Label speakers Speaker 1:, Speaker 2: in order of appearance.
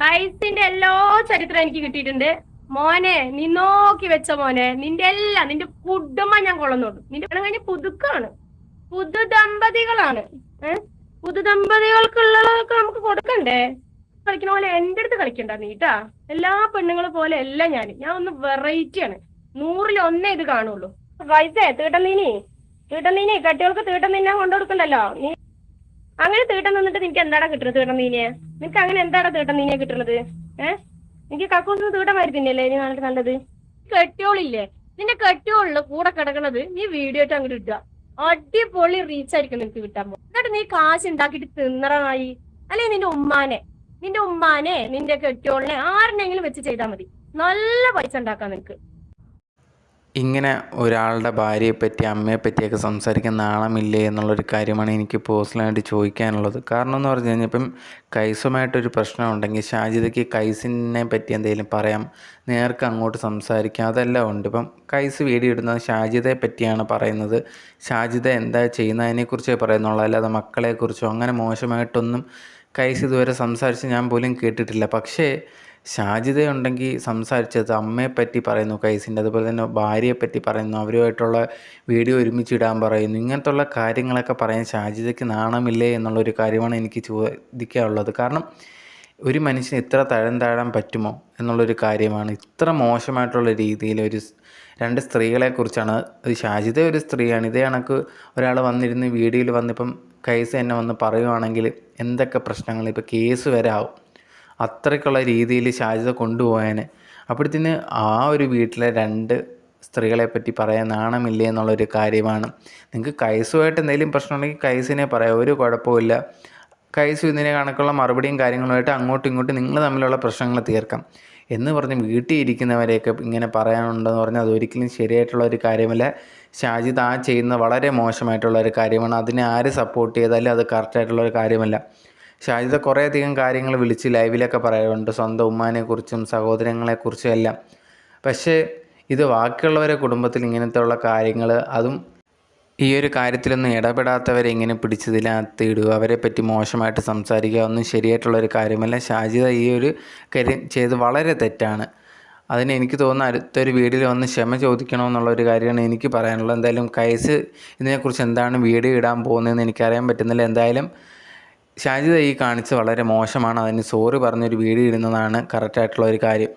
Speaker 1: കൈസിന്റെ എല്ലാ ചരിത്രം എനിക്ക് കിട്ടിയിട്ടുണ്ട്. മോനെ നീ നോക്കി വെച്ച മോനെ. നിന്റെ എല്ലാം നിന്റെ കുടുംബം ഞാൻ കൊള്ളുന്നുണ്ട് നിന്റെ പണം കഴിഞ്ഞ പുതുക്കാണ്. പുതു ദമ്പതികളാണ് ഏഹ് പുതു ദമ്പതികൾക്കുള്ളതൊക്കെ നമുക്ക് കൊടുക്കണ്ടേ? കളിക്കണ പോലെ എന്റെ അടുത്ത് കളിക്കണ്ട നീട്ടാ എല്ലാ പെണ്ണുങ്ങളും പോലെ അല്ല ഞാൻ. ഞാൻ ഒന്ന് വെറൈറ്റി ആണ്. നൂറിൽ ഒന്നേ ഇത് കാണുള്ളൂ. പൈസേ തീട്ടം നീനി തീട്ടം നീനി കട്ടികൾക്ക് തീട്ടം നിന്നെ കൊണ്ടുകൊടുക്കണ്ടല്ലോ. നീ അങ്ങനെ തീട്ടം നിന്നിട്ട് നിനക്ക് എന്താടാ കിട്ടുന്നത് തീട്ടം നീനിയെ നിനക്ക് അങ്ങനെ എന്താടാ തീട്ടം നീനെ കിട്ടണത്? ഏഹ് എനിക്ക് കക്കൂസിന് തീട്ടം തന്നെയല്ലേ ഇനി നല്ലത് നല്ലത് കെട്ടിയോളില്ലേ? നിന്റെ കെട്ടിയോളിൽ കൂടെ കിടക്കണത് നീ വീഡിയോ അങ്ങോട്ട് ഇട്ടുക അടിപൊളി റീച്ച് ആയിരിക്കും നിനക്ക് കിട്ടാൻ പോകും എന്നിട്ട് നീ കാശ് ഉണ്ടാക്കിയിട്ട് തിന്നറായി. അല്ലെ നിന്റെ ഉമ്മാനെ? നിന്റെ ഉമ്മാനെ നിന്റെ കെട്ടിയോളിനെ ആരെന്നെങ്കിലും വെച്ച് ചെയ്താൽ മതി. നല്ല പൈസ ഉണ്ടാക്കാം നിനക്ക്.
Speaker 2: ഇങ്ങനെ ഒരാളുടെ ഭാര്യയെപ്പറ്റി അമ്മയെപ്പറ്റിയൊക്കെ സംസാരിക്കാൻ നാണമില്ലേ എന്നുള്ളൊരു കാര്യമാണ് എനിക്ക് പേഴ്സണലായിട്ട് ചോദിക്കാനുള്ളത്. കാരണം എന്ന് പറഞ്ഞു കഴിഞ്ഞാൽ ഇപ്പം കൈസുമായിട്ടൊരു പ്രശ്നം ഉണ്ടെങ്കിൽ ഷാജിദയ്ക്ക് കൈസിനെ പറ്റി എന്തെങ്കിലും പറയാം നേർക്ക് അങ്ങോട്ട് സംസാരിക്കാം അതെല്ലാം ഉണ്ട്. ഇപ്പം കൈസ് വീഡിയോ ഇടുന്നത് ഷാജിദയെ പറ്റിയാണ് പറയുന്നത്. ഷാജിദ എന്താ ചെയ്യുന്നതിനെക്കുറിച്ചേ പറയുന്നുള്ളൂ. അല്ലാതെ മക്കളെക്കുറിച്ചോ അങ്ങനെ മോശമായിട്ടൊന്നും കൈസ് ഇതുവരെ സംസാരിച്ച് ഞാൻ പോലും കേട്ടിട്ടില്ല. പക്ഷേ ഷാജിദയുണ്ടെങ്കിൽ സംസാരിച്ചത് അമ്മയെപ്പറ്റി പറയുന്നു കൈസിന്റെ അതുപോലെ തന്നെ ഭാര്യയെപ്പറ്റി പറയുന്നു അവരുമായിട്ടുള്ള വീഡിയോ ഒരുമിച്ചിടാൻ പറയുന്നു. ഇങ്ങനത്തുള്ള കാര്യങ്ങളൊക്കെ പറയാൻ ഷാജിതയ്ക്ക് നാണമില്ലേ എന്നുള്ളൊരു കാര്യമാണ് എനിക്ക് ചോദിക്കാനുള്ളത്. കാരണം ഒരു മനുഷ്യന് ഇത്ര തഴം താഴാൻ പറ്റുമോ എന്നുള്ളൊരു കാര്യമാണ്. ഇത്ര മോശമായിട്ടുള്ള രീതിയിൽ ഒരു രണ്ട് സ്ത്രീകളെക്കുറിച്ചാണ് ഒരു ഷാജിത ഒരു സ്ത്രീയാണ്. ഇതേ കണക്ക് ഒരാൾ വന്നിരുന്ന് വീഡിയോയിൽ വന്നിപ്പം കൈസ് എന്നെ വന്ന് പറയുവാണെങ്കിൽ എന്തൊക്കെ പ്രശ്നങ്ങൾ? ഇപ്പോൾ കേസ് വരെ ആവും. അത്രയ്ക്കുള്ള രീതിയിൽ ഷാജിദ കൊണ്ടുപോകാൻ അപ്പോഴത്തേന് ആ ഒരു വീട്ടിലെ രണ്ട് സ്ത്രീകളെ പറ്റി പറയാൻ നാണമില്ലേ എന്നുള്ളൊരു കാര്യമാണ്. നിങ്ങൾക്ക് കൈസുമായിട്ട് എന്തെങ്കിലും പ്രശ്നമുണ്ടെങ്കിൽ കൈസിനെ പറയാം. ഒരു കുഴപ്പമില്ല കൈസു ഇതിനെ കണക്കുള്ള മറുപടിയും കാര്യങ്ങളുമായിട്ട് അങ്ങോട്ടും ഇങ്ങോട്ടും നിങ്ങൾ തമ്മിലുള്ള പ്രശ്നങ്ങൾ തീർക്കാം. എന്ന് പറഞ്ഞ് വീട്ടിൽ ഇരിക്കുന്നവരെയൊക്കെ ഇങ്ങനെ പറയാനുണ്ടെന്ന് പറഞ്ഞാൽ അതൊരിക്കലും ശരിയായിട്ടുള്ള ഒരു കാര്യമല്ല. ഷാജിദ് ആ ചെയ്യുന്ന വളരെ മോശമായിട്ടുള്ള ഒരു കാര്യമാണ്. അതിനെ ആര് സപ്പോർട്ട് ചെയ്താലും അത് കറക്റ്റായിട്ടുള്ള ഒരു കാര്യമല്ല. ഷാജിദ കുറേയധികം കാര്യങ്ങൾ വിളിച്ച് ലൈവിലൊക്കെ പറയാറുണ്ട് സ്വന്തം ഉമ്മാനെക്കുറിച്ചും സഹോദരങ്ങളെക്കുറിച്ചും എല്ലാം. പക്ഷേ ഇത് ബാക്കിയുള്ളവരെ കുടുംബത്തിൽ ഇങ്ങനത്തെ ഉള്ള കാര്യങ്ങൾ അതും ഈ ഒരു കാര്യത്തിലൊന്നും ഇടപെടാത്തവരെ ഇങ്ങനെ പിടിച്ചതിനകത്ത് ഇടുക അവരെ പറ്റി മോശമായിട്ട് സംസാരിക്കുക ഒന്നും ശരിയായിട്ടുള്ള ഒരു കാര്യമല്ല. ഷാജിദ ഈ ഒരു കാര്യം ചെയ്ത് വളരെ തെറ്റാണ്. അതിന് എനിക്ക് തോന്നുന്ന അടുത്തൊരു വീഡിയോയിൽ വന്ന് ക്ഷമ ചോദിക്കണമെന്നുള്ള ഒരു കാര്യമാണ് എനിക്ക് പറയാനുള്ളത്. എന്തായാലും കൈസ് ഇതിനെക്കുറിച്ച് എന്താണ് വീഡിയോ ഇടാൻ പോകുന്നതെന്ന് എനിക്കറിയാൻ പറ്റുന്നില്ല. എന്തായാലും ഷാജിദ ഈ കാണിച്ച് വളരെ മോശമാണ്. അതിന് സോറി പറഞ്ഞൊരു വീഡിയോ ഇടുന്നതാണ് കറക്റ്റായിട്ടുള്ള ഒരു കാര്യം.